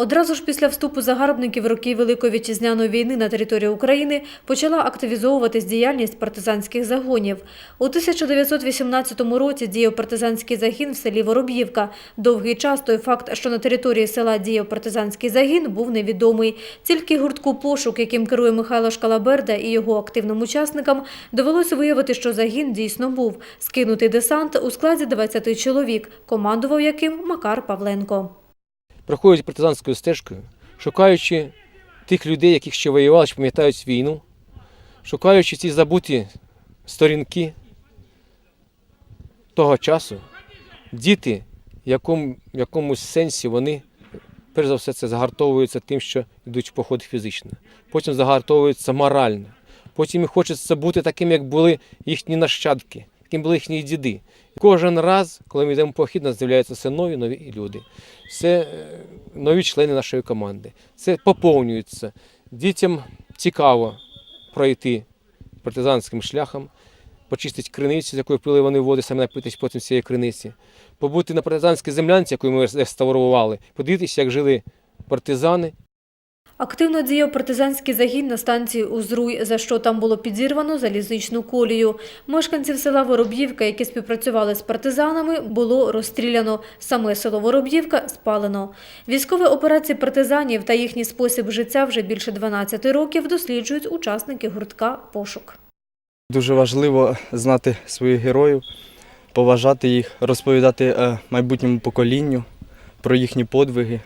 Одразу ж після вступу загарбників роки Великої вітчизняної війни на території України почала активізовуватись діяльність партизанських загонів. У 1918 році діяв партизанський загін в селі Вороб'ївка. Довгий час той факт, що на території села діяв партизанський загін, був невідомий. Тільки гуртку пошук, яким керує Михайло Шкалаберда і його активним учасникам, довелося виявити, що загін дійсно був. Скинутий десант у складі 20 чоловік, командував яким Макар Павленко. Проходять партизанською стежкою, шукаючи тих людей, яких ще воювали, що пам'ятають війну, шукаючи ці забуті сторінки того часу, діти, в якому, якомусь сенсі вони, перш за все, це загартовуються тим, що йдуть в поход фізично, потім загартовуються морально, потім їм хочеться бути таким, як були їхні нащадки, яким були їхні діди. Кожен раз, коли ми йдемо похід, нас з'являються все нові нові люди. Це е, нові члени нашої команди. Це поповнюється. Дітям цікаво пройти партизанським шляхом, почистити криницю, з якої пили вони води, саме напитись потім цієї криниці, побути на партизанській землянці, яку ми реставрували, подивитися, як жили партизани, Активно діяв партизанський загін на станції Узруй, за що там було підірвано залізничну колію. Мешканців села Вороб'ївка, які співпрацювали з партизанами, було розстріляно. Саме село Вороб'ївка спалено. Військові операції партизанів та їхній спосіб життя вже більше 12 років досліджують учасники гуртка «Пошук». Дуже важливо знати своїх героїв, поважати їх, розповідати е, майбутньому поколінню про їхні подвиги,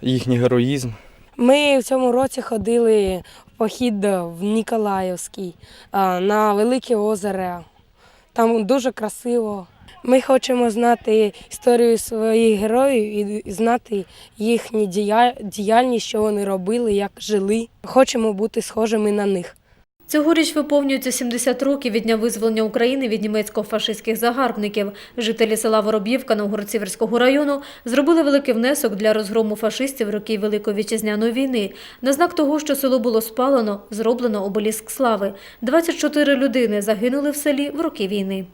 їхній героїзм. Ми в цьому році ходили в похід в Ніколаївський на Велике озеро. Там дуже красиво. Ми хочемо знати історію своїх героїв і знати їхню діяльність, що вони робили, як жили. Хочемо бути схожими на них. Цьогоріч виповнюється 70 років від дня визволення України від німецько-фашистських загарбників. Жителі села Вороб'ївка Новгород-Сіверського району зробили великий внесок для розгрому фашистів років Великої вітчизняної війни. На знак того, що село було спалено, зроблено обеліск слави. 24 людини загинули в селі в роки війни.